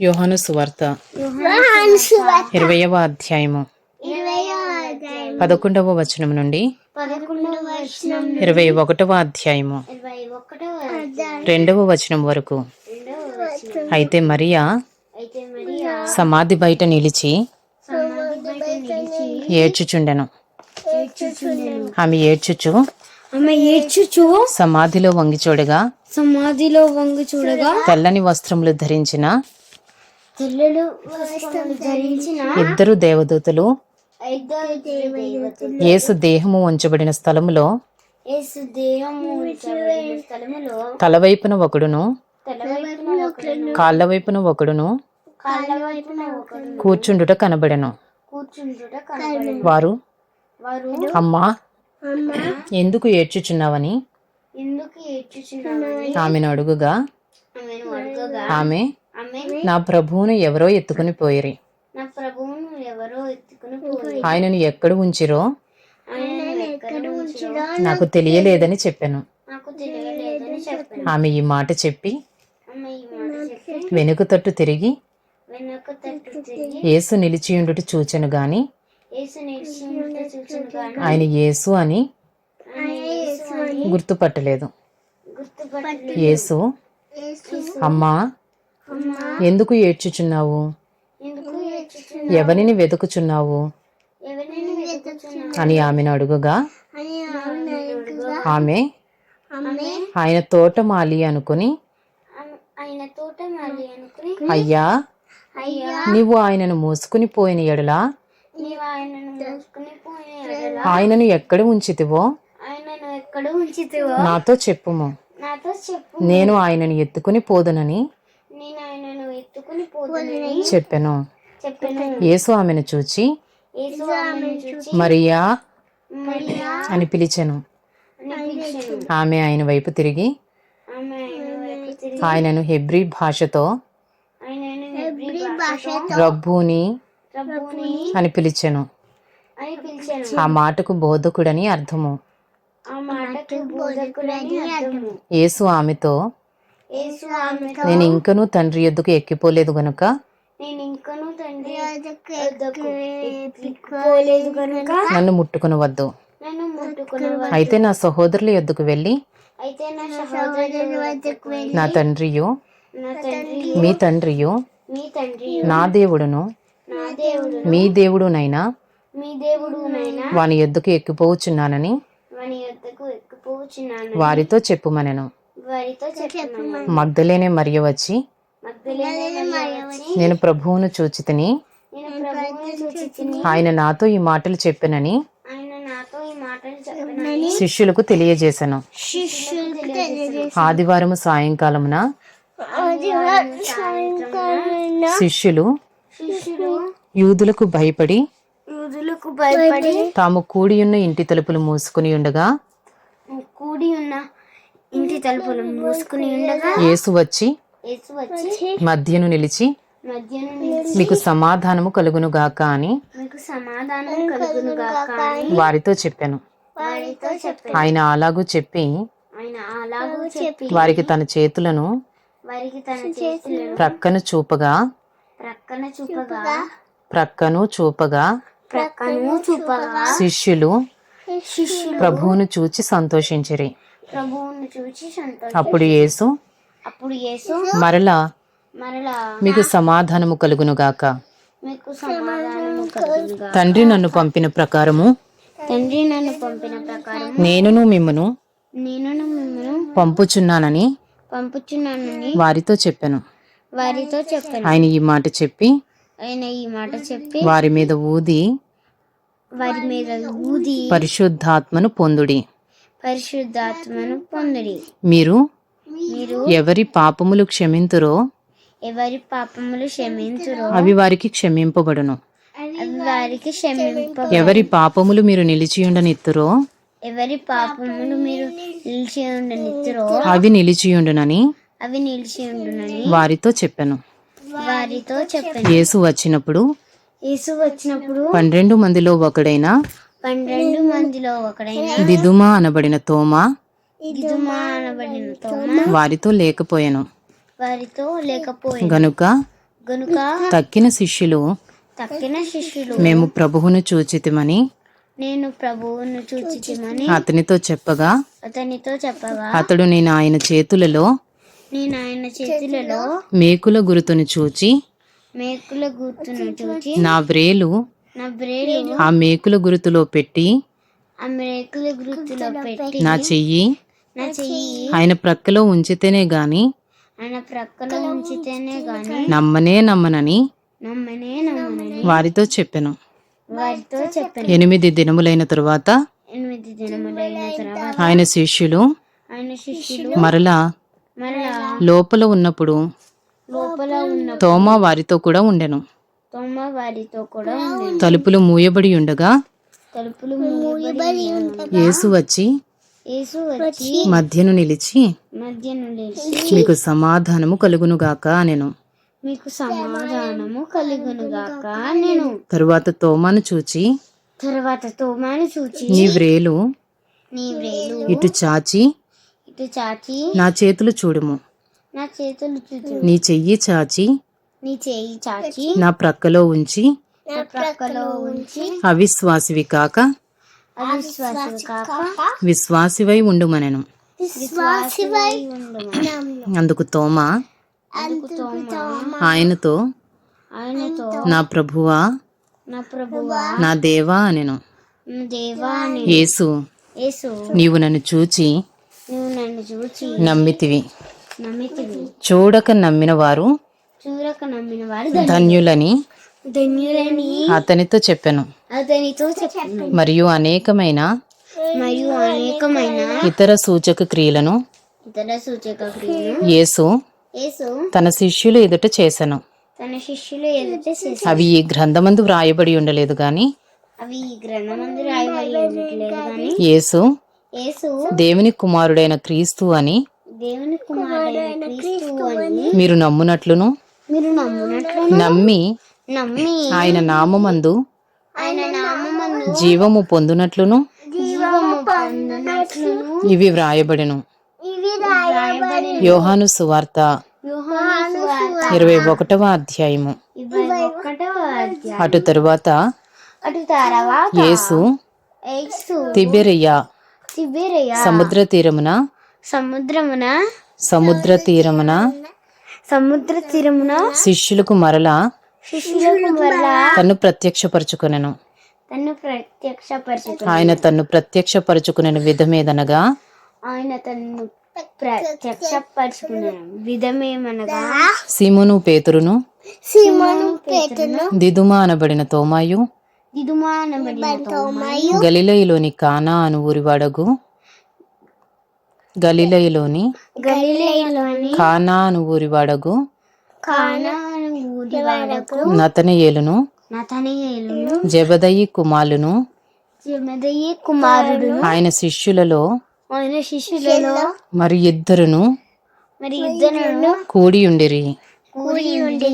యోహాను సువార్త ఇరవయవ అధ్యాయము. పదకొండవ వచనం నుండి ఇరవై ఒకటవ అధ్యాయము. రెండవ వచనం వరకు. అయితే మరియా సమాధి బయట నిలిచి ఏడ్చుచుండెను. ఆమె ఏడ్చుచు ఆమె ఏడ్చుచు సమాధిలో వంగి చూడగా సమాధిలో వంగి చూడగా తెల్లని వస్త్రములు ధరించిన ఇద్దరు దేవదూతలు యేసు దేహము ఉంచబడిన స్థలములో యేసు దేహము ఉంచబడిన స్థలములో తలవైపున ఒకడును కాళ్ళ వైపున ఒకడును కాళ్ళ వైపున ఒకడును. కూర్చుండుట కనబడెను. కూర్చుండుట కనబడెను. వారు? వారు? అమ్మా ఎందుకు ఏడ్చుచున్నావని? ఆమెను అడుగుగా. ఆమె నా ప్రభువును ఎవరో ఎత్తుకుని పోయిరి. ఆయనను ఎక్కడ ఉంచిరో నాకు తెలియలేదని చెప్పాను. ఆమె ఈ మాట చెప్పి వెనుక తట్టు తిరిగి యేసు నిలిచియుండుట చూచెను గాని ఆయన యేసు అని గుర్తుపట్టలేదు. గుర్తుపట్టి యేసు అమ్మా ఎందుకు ఏడ్చుచున్నావు? ఎవరిని వెతుకుచున్నావు? అని ఆమెను అడుగుగా. ఆమె ఆయన తోటమాలి అనుకుని అయ్యా అయ్యా. నీవు ఆయనను మోసుకుని పోయిన ఎడలా? ఆయనను ఎక్కడ ఉంచితివో? నాతో చెప్పుము. నేను ఆయనను ఎత్తుకుని పోదునని నేను ఆయనను ఎత్తుకుని పోతానని చెప్పాను. చెప్పాను. యేసు ఆమెను చూచి యేసు ఆమెను చూచి మరియా మరియా అని పిలిచెను. అని పిలిచెను. ఆమె ఆయన వైపు తిరిగి ఆమె ఆయన వైపు తిరిగి ఆయనను హెబ్రీ భాషతో ఆయనను హెబ్రీ భాషతో రబ్బూని రబ్బుని అని పిలిచెను. అని పిలిచాను. ఆ మాటకు బోధకుడని అర్థము. ఆ మాటకు బోధకుడని అర్థము. యేసు ఆమెతో యేసు ఆమెతో నేను ఇంకనూ తండ్రి ఎద్దుకు ఎక్కిపోలేదు గనుక? నన్ను ముట్టుకునవద్దు. అయితే నా సహోదరుల ఎద్దుకు వెళ్ళి? అయితే నా తండ్రియు? మీ తండ్రియు? నా దేవుడును? మీ దేవుడునైనా? మీ దేవుడునైనా? వాని ఎద్దుకు ఎక్కిపోవచ్చున్నానని? వాని యొద్దకు ఎక్కిపోవచ్చున్నాను వారితో చెప్పుమనెను. వారితో మగ్ధలేనే మరియ వచ్చి నేను ప్రభువును చూచితిని ఆయన నాతో ఈ మాటలు చెప్పినని ఆయన నాతో ఈ మాటలు చెప్పనని శిష్యులకు తెలియజేశాను ఆదివారం సాయంకాలమున శిష్యులు శిష్యులు యూదులకు భయపడి తాము కూడియున్న ఇంటి తలుపులు మూసుకుని ఉండగా కూడి ఉన్న ఇంటి తలుపులు మూసుకుని ఉండగా యేసు వచ్చి యేసు వచ్చి మధ్యను నిలిచి మధ్యను నిలిచి మీకు సమాధానము కలుగును గాక అని మీకు సమాధానం కలుగును గాక అని వారితో చెప్పాను. వారితో చెప్పాను. ఆయన అలాగూ చెప్పి ఆయన అలాగూ చెప్పి వారికి తన చేతులను వారికి తన చేతులను ప్రక్కను చూపగా ప్రక్కన చూపగా ప్రక్కను చూపగా ప్రక్కను చూపగా శిష్యులు శిష్యులు ప్రభువును చూచి సంతోషించిరి. ప్రభువును చూచి సంతోషం అప్పుడు యేసు అప్పుడు యేసు మరలా మరలా మీకు సమాధానము కలుగును గాక మీకు సమాధానము తండ్రి నన్ను పంపిన ప్రకారము తండ్రి నన్ను పంపిన ప్రకారం నేనును మిమ్మను నేను మిమ్మల్ని పంపుచున్నానని పంపుచున్నానని వారితో చెప్పాను. వారితో చెప్పాను. ఆయన ఈ మాట చెప్పి ఆయన ఈ మాట చెప్పి వారి మీద ఊది వారి మీద ఊది పరిశుద్ధాత్మను పొందుడి. పరిశుద్ధాత్మను పొందిడి. మీరు మీరు ఎవరి పాపములు క్షమింతురో ఎవరి పాపములు క్షమించురో అవి వారికి క్షమింపబడును. అవి వారికి క్షమింప ఎవరి పాపములు మీరు నిలిచియుండనిత్తురో ఎవరి పాపములు మీరు నిలిచి ఉండనిత్తురో అవి నిలిచియుండునని అవి నిలిచి ఉండునని వారితో చెప్పాను. వారితో చెప్పాను. యేసు వచ్చినప్పుడు యేసు వచ్చినప్పుడు పన్నెండు మందిలో ఒకడైన పన్నెండు మందిలో ఒకడైన దిదుమా అనబడిన తోమా దిదుమా అనబడిన తోమ వారితో లేకపోయాను. వారితో లేకపోయింది గనుక గనుక తక్కిన శిష్యులు తక్కిన శిష్యులు మేము ప్రభువును చూచితిమని నేను ప్రభువును చూచితిమని అతనితో చెప్పగా అతనితో చెప్పగా అతడు నేను ఆయన చేతులలో నేను ఆయన చేతులలో మేకుల గురుతును చూచి మేకుల గుర్తును చూచి నా వ్రేలు నా బ్రేలు ఆ మేకుల గురుతులో పెట్టి నా చెయ్యి నా చెయ్యి ఆయన ప్రక్కలో ఉంచితేనే గాని ఆయన ప్రక్కలో ఉంచితేనే గాని నమ్మనే నమ్మనని నమ్మనే నమ్మనని వారితో చెప్పెను. వారితో చెప్పాను. ఎనిమిది దినములైన తరువాత ఎనిమిది దినములైన తర్వాత ఆయన శిష్యులు మరలా మరలా లోపల ఉన్నప్పుడు లోపల ఉన్న తోమా వారితో కూడా ఉండెను. వారితో కూడా తలుపులు మూయబడి ఉండగా తలుపులు మూయబడి ఉండగా యేసు వచ్చి యేసు వచ్చి మధ్యను నిలిచి మధ్యను మీకు సమాధానము కలుగునుగాక అనెను. మీకు సమాధానము కలుగునుగాక నేను తరువాత తోమాను చూచి తర్వాత తోమాను చూచి నీ వ్రేలు నీ వ్రేలు ఇటు చాచి ఇటు చాచి నా చేతులు చూడుము. నా చేతులు చూచు నీ చెయ్యి చాచి నీ చేయి చాచి నా ప్రక్కలో ఉంచి నా ప్రక్కలో ఉంచి అవిశ్వాసివి కాక అవిశ్వాసం కాక విశ్వాసివై ఉండుమనెను. విశ్వాసివై ఉండుము అందుకు తోమా అందుకు తోమా ఆయనతో ఆయనతో నా ప్రభువా నా ప్రభువా నా దేవా అనెను. దేవా యేసు యేసు నీవు నన్ను చూచి నువ్వు నన్ను చూచి నమ్మితివి. నమ్మితివి. చూడక నమ్మిన వారు చూరక నమ్మిన వారు ధన్యులని ధన్యులని అతనితో చెప్పెను. అతనితో చెప్పాను. మరియు అనేకమైన మరియు అనేకమైన ఇతర సూచక క్రియలను ఇతర సూచక క్రియలు యేసు యేసు తన శిష్యులు ఎదుట చేసెను. తన శిష్యులు ఎదుట చేసి అవి ఈ గ్రంథమందు వ్రాయబడి ఉండలేదు గాని అవి ఈ గ్రంథమందు రాయబడి ఉండట్లేదు కానీ యేసు యేసు దేవుని కుమారుడైన క్రీస్తు అని దేవుని కుమారుడైన క్రీస్తు అని మీరు నమ్మునట్లును మీరు నమ్మి నమ్మి ఆయన నామమందు ఆయన నామమందు జీవము పొందునట్లును. ఇవి వ్రాయబడెను. యోహాను సువార్త ఇరవై ఒకటవ అధ్యాయము. అటు తరువాత యేసు తిబెరయ సముద్ర తీరమున సముద్రమున సముద్ర తీరమున సముద్ర తీరమున శిష్యులకు మరలా శిష్యులకు వల్ల తన్ను ప్రత్యక్షపరచుకొనెను. తను ప్రత్యక్షపరచుకుని ఆయన తన్ను ప్రత్యక్షపరచుకునే విధమేదనగా? ఆయన తను ప్రత్యక్షపరచుకున్నాను విధమేమనగా? సీమోను పేతురును సిమోను పేతును దిదుమా అనబడిన తోమాయు దిదుమానబడిన తోమాయు గలిలయలోని కానా అను ఊరివాడగు గలిలయలోని గలిలయలోని కానా అను ఊరివాడగు కానా ఊరి వాడకు నతనయేలును నతనయేలును జబదయి కుమారులను జమదయ్య కుమారుడును ఆయన శిష్యులలో ఆయన శిష్యులలో మరి ఇద్దరును మరి ఇద్దరు కూడి ఉండిరి కూడి ఉండి